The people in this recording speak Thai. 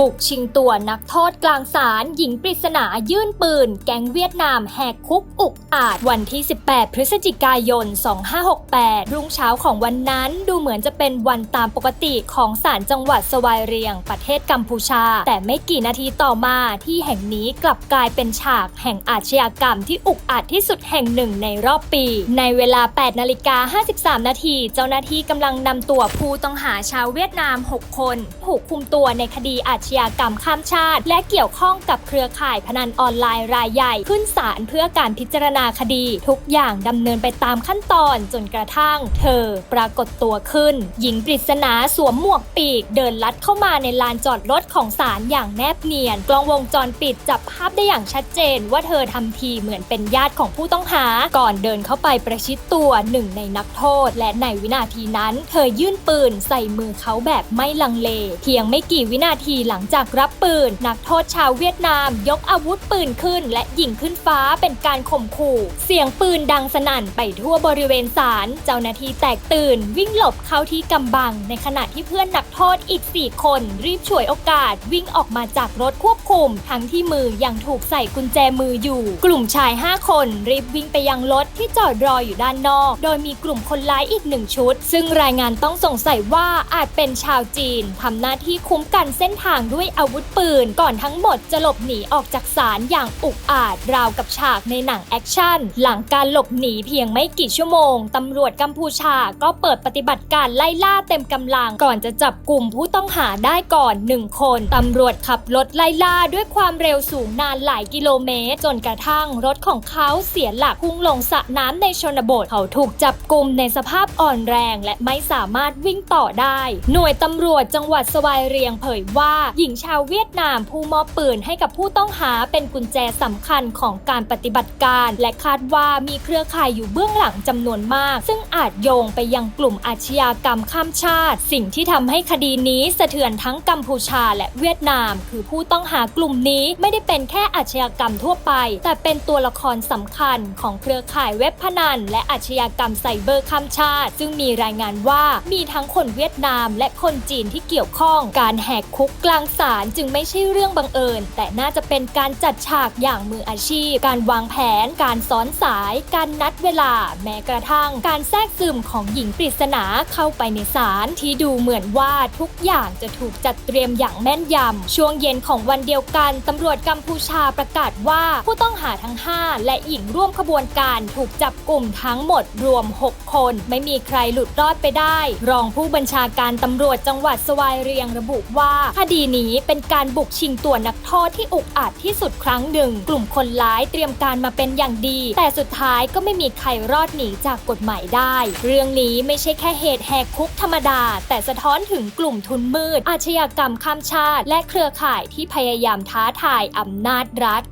บุกชิงตัวนักโทษกลางศาลหญิงปริศนายื่นปืน แก๊งเวียดนามแหกคุกอุกอาจวันที่ 18 พฤศจิกายน 2568 รุ่งเช้าของวันนั้นดูเหมือนจะเป็นวันตามปกติของศาลจังหวัดสวายเรียง ประเทศกัมพูชา แต่ไม่กี่นาทีต่อมาที่แห่งนี้กลับกลายเป็นฉากแห่งอาชญากรรมที่อุกอาจที่สุดแห่งหนึ่งในรอบปี ในเวลา 8 นาฬิกา 53 นาที เจ้าหน้าที่กำลังนำตัวผู้ต้องหาชาวเวียดนาม 6 คน ถูกคุมตัวในคดีอาชญากรรมข้ามชาติ และเกี่ยวข้องกับเครือข่ายพนันออนไลน์รายใหญ่ ขึ้นศาลเพื่อการพิจารณาคดี ทุกอย่างดำเนินไปตามขั้นตอนจนกระทั่ง เธอปรากฏตัวขึ้น หญิงปริศนาสวมหมวกปีก เดินลัดเข้ามาในลานจอดรถของศาลอย่างแนบเนียน กล้องวงจรปิดจับภาพได้อย่างชัดเจน ว่าเธอทำทีเหมือนเป็นญาติของผู้ต้องหา ก่อนเดินเข้าไปประชิดตัวหนึ่งในนักโทษ และในวินาทีนั้น เธอยื่นปืนใส่มือเขาแบบไม่ลังเล เพียงไม่กี่วินาทีหลังจากรับปืน นักโทษชาวเวียดนาม ยกอาวุธปืนขึ้น และยิงขึ้นฟ้าเป็นการข่มขู่ เสียงปืนดังสนั่นไปทั่วบริเวณศาลเจ้าหน้าที่แตกตื่น วิ่งหลบเข้าที่กำบัง ในขณะที่เพื่อนนักโทษอีก 4 คน รีบฉวยโอกาส วิ่งออกมาจากรถควบคุม ทั้งที่มือยังถูกใส่กุญแจมืออยู่ กลุ่มชาย 5 คน รีบวิ่งไปยังรถที่จอดรออยู่ด้านนอก โดยมีกลุ่มคนร้ายอีกหนึ่งชุด ซึ่งรายงานต้องสงสัยว่าอาจเป็นชาวจีนทำหน้าที่คุ้มกันเส้นทางด้วยอาวุธปืน ก่อนทั้งหมดจะหลบหนีออกจากศาลอย่างอุกอาจราวกับฉากในหนังแอคชั่น หลังการหลบหนีเพียงไม่กี่ชั่วโมง ตำรวจกัมพูชาก็เปิดปฏิบัติการไล่ล่าเต็มกำลังก่อนจะจับกลุ่มผู้ต้องหาได้ก่อนหนึ่งคน ตำรวจขับรถไล่ล่าด้วยความเร็วสูงนานหลายกิโลเมตร จนกระทั่งรถของเขาเสียหลักพุ่งลงสระน้ำในชนบทเขาถูกจับกลุ่มในสภาพอ่อนแรง และไม่สามารถวิ่งต่อได้ หน่วยตำรวจจังหวัดสวายเรียงเผยว่าหญิงชาวเวียดนามผู้มอบปืนให้กับผู้ต้องหาเป็นกุญแจสำคัญของการปฏิบัติการ และคาดว่ามีเครือข่ายอยู่เบื้องหลังจำนวนมาก ซึ่งอาจโยงไปยังกลุ่มอาชญากรรมข้ามชาติ สิ่งที่ทำให้คดีนี้สะเทือนทั้งกัมพูชาและเวียดนาม คือผู้ต้องหากลุ่มนี้ไม่ได้เป็นแค่อาชญากรรมทั่วไป แต่เป็นตัวละครสำคัญของเครือข่ายเว็บพนัน และอาชญากรรมไซเบอร์ข้ามชาติ ซึ่งมีรายงานว่ามีทั้งคนเวียดนาม และคนจีนที่เกี่ยวข้องการแหกคุกกลางางศาลจึงไม่ใช่เรื่องบังเอิญ แต่น่าจะเป็นการจัดฉากอย่างมืออาชีพ การวางแผน การซ้อนสาย การนัดเวลา แม้กระทั่ง การแทรกซึมของหญิงปริศนาเข้าไปในศาลที่ดูเหมือนว่าทุกอย่างจะถูกจัดเตรียมอย่างแม่นยำ ช่วงเย็นของวันเดียวกันตำรวจกัมพูชาประกาศว่าผู้ต้องหาทั้ง 5 และหญิงร่วมขบวนการถูกจับกลุ่มทั้งหมดรวม 6 คน ไม่มีใครหลุดรอดไปได้ รองผู้บัญชาการตำรวจจังหวัดสวายเรียงระบุว่าคดีนี้เป็นการบุกชิงตัวนักโทษที่อุกอาจที่สุดครั้งหนึ่ง กลุ่มคนร้ายเตรียมการมาเป็นอย่างดี แต่สุดท้ายก็ไม่มีใครรอดหนีจากกฎหมายได้ เรื่องนี้ไม่ใช่แค่เหตุแหกคุกธรรมดา แต่สะท้อนถึงกลุ่มทุนมืด อาชญากรรมข้ามชาติ และเครือข่ายที่พยายามท้าทายอำนาจรัฐ